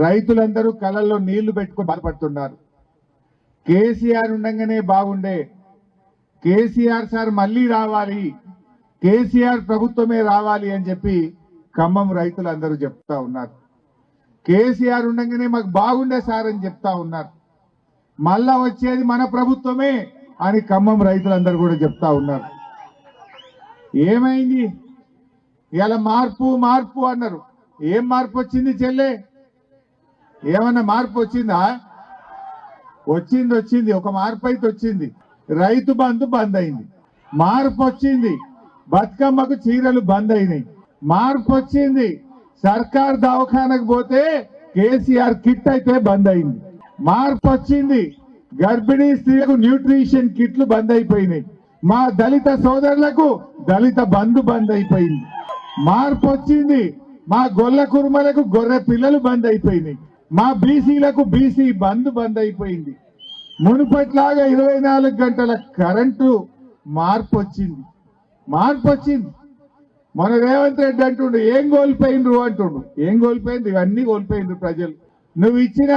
రైతులందరూ కళ్ళల్లో నీళ్ళు పెట్టుకుని బాధపడుతున్నారు. కేసీఆర్ ఉండగానే బాగుండే. కేసీఆర్ సార్ మళ్ళీ రావాలి. కేసీఆర్ ప్రభుత్వమే రావాలి అని చెప్పి ఖమ్మం రైతులందరూ చెప్తా ఉన్నారు. కేసీఆర్ ఉండగానే మాకు బాగుండే సార్ అని చెప్తా ఉన్నారు. మళ్ళా వచ్చేది మన ప్రభుత్వమే అని ఖమ్మం రైతులందరూ కూడా చెప్తా ఉన్నారు. ఏమైంది? ఇలా మార్పు మార్పు అన్నారు. ఏం మార్పు వచ్చింది చెల్లె? ఏమన్నా మార్పు వచ్చిందా? వచ్చింది వచ్చింది. ఒక మార్పు అయితే వచ్చింది. రైతు బంధు బంద్ అయింది. మార్పు వచ్చింది. బతుకమ్మకు చీరలు బంద్ అయినాయి. మార్పు వచ్చింది. సర్కార్ దవాఖానకు పోతే కేసీఆర్ కిట్ అయితే బంద్ అయింది. మార్పు వచ్చింది. గర్భిణీ స్త్రీలకు న్యూట్రిషన్ కిట్లు బంద్ అయిపోయినాయి. మా దళిత సోదరులకు దళిత బంధు బంద్ అయిపోయింది. మార్పు వచ్చింది. మా గొల్ల కురుమలకు గొర్రె పిల్లలు బంద్ అయిపోయినాయి. మా బీసీలకు బీసీ బంద్ బంద్ అయిపోయింది. మునుపట్లాగా ఇరవై నాలుగు గంటల కరెంటు మార్పు వచ్చింది. మార్పు వచ్చింది. మన రేవంత్ రెడ్డి అంటుండు ఏం కోల్పోయిండ్రు? అంటుండు. ఏం కోల్పోయింది ఇవన్నీ కోల్పోయిండ్రు ప్రజలు. నువ్వు ఇచ్చిన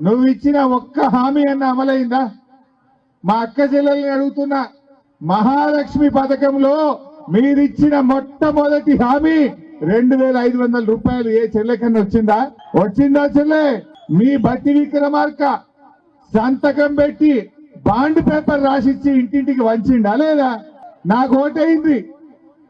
నువ్వు ఇచ్చిన ఒక్క హామీ అన్న అమలైందా? మా అక్క చెల్లెల్ని అడుగుతున్నా మహాలక్ష్మి పథకంలో మీరిచ్చిన మొట్టమొదటి హామీ రెండు వేల ఐదు వందల రూపాయలు ఏ చెల్లెకన్నా వచ్చిందా? వచ్చిందా చెల్లె? మీ బట్టి విక్రమార్క సంతకం పెట్టి బాండ్ పేపర్ రాసిచ్చి ఇంటింటికి వంచిండా లేదా? నాకు ఓటైంది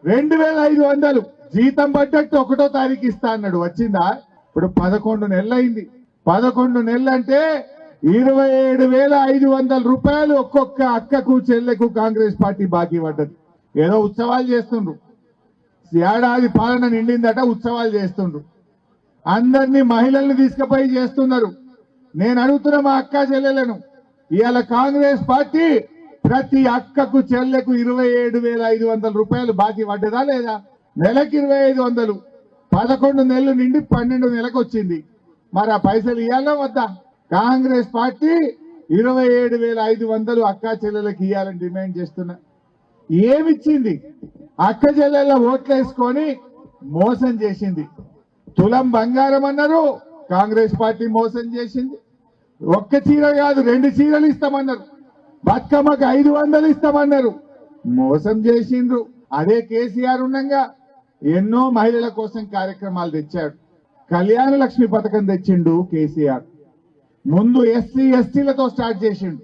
రెండు వేల ఐదు వందలు జీతం పడ్డట్టు ఒకటో తారీఖు ఇస్తా అన్నాడు. వచ్చిందా? ఇప్పుడు పదకొండు నెలలైంది. పదకొండు నెలలంటే అంటే ఇరవై ఏడు వేల ఐదు వందల రూపాయలు ఒక్కొక్క అక్కకు చెల్లెకు కాంగ్రెస్ పార్టీ బాకీ పడ్డది. ఏదో ఉత్సవాలు చేస్తుండ్రు. ఏడాది పాలన నిండిందట ఉత్సవాలు చేస్తుండ్రు. అందరినీ మహిళల్ని తీసుకుపోయి చేస్తున్నారు. నేను అడుగుతున్న మా అక్క చెల్లెలను ఇవాళ కాంగ్రెస్ పార్టీ ప్రతి అక్కకు చెల్లెకు ఇరవై ఏడు వేల ఐదు వందల రూపాయలు బాకీ పడ్డదా లేదా? నెలకు ఇరవై ఐదు వందలు. పదకొండు నెలలు నిండి పన్నెండు నెలకు వచ్చింది. మరి ఆ పైసలు ఇవ్వాలా వద్దా? కాంగ్రెస్ పార్టీ ఇరవై ఏడు వేల ఐదు వందలు అక్కా చెల్లెలకు ఇవ్వాలని డిమాండ్ చేస్తున్నా. ఏమిచ్చింది? అక్క చెల్లెళ్ళ ఓట్లేసుకొని మోసం చేసింది. తులం బంగారం అన్నారు కాంగ్రెస్ పార్టీ మోసం చేసింది. ఒక్క చీర కాదు రెండు చీరలు ఇస్తామన్నారు. బతుకమ్మకు ఐదు వందలు ఇస్తామన్నారు. మోసం చేసిండ్రు. అదే కేసీఆర్ ఉండగా ఎన్నో మహిళల కోసం కార్యక్రమాలు తెచ్చాడు. కళ్యాణ లక్ష్మి పథకం తెచ్చిండు కేసీఆర్. ముందు ఎస్సీ ఎస్టీలతో స్టార్ట్ చేసిండు.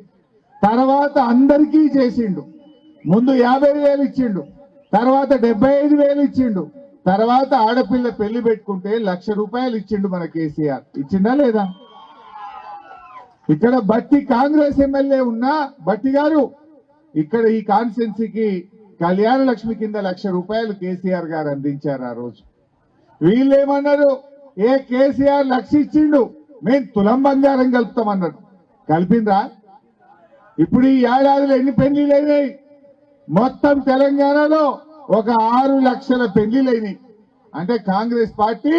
తర్వాత అందరికీ చేసిండు. ముందు యాభై వేలు ఇచ్చిండు. తర్వాత డెబ్బై ఐదు వేలు ఇచ్చిండు. తర్వాత ఆడపిల్ల పెళ్ళి పెట్టుకుంటే లక్ష రూపాయలు ఇచ్చిండు మన కేసీఆర్. ఇచ్చిండా లేదా? ఇక్కడ బట్టి కాంగ్రెస్ ఎమ్మెల్యే ఉన్నా బట్టి గారు ఇక్కడ ఈ కాన్స్టెన్సీకి కళ్యాణ లక్ష్మి కింద లక్ష రూపాయలు కేసీఆర్ గారు అందించారు ఆ రోజు. వీళ్ళు ఏమన్నారు ఏ కేసీఆర్ లక్ష ఇచ్చిండు మేము తులం బంగారం కలుపుతామన్నాడు. కలిపిందా ఇప్పుడు ఈ ఏడాదిలో ఎన్ని పెళ్ళిళ్ళు అయినాయి మొత్తం తెలంగాణలో ఒక ఆరు లక్షల పెళ్ళిలైనవి అంటే కాంగ్రెస్ పార్టీ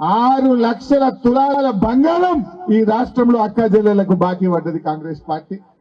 ఆరు లక్షల తులాల బంగారం ఈ రాష్ట్రంలో అక్క జిల్లలకు బాకీ పడ్డది కాంగ్రెస్ పార్టీ.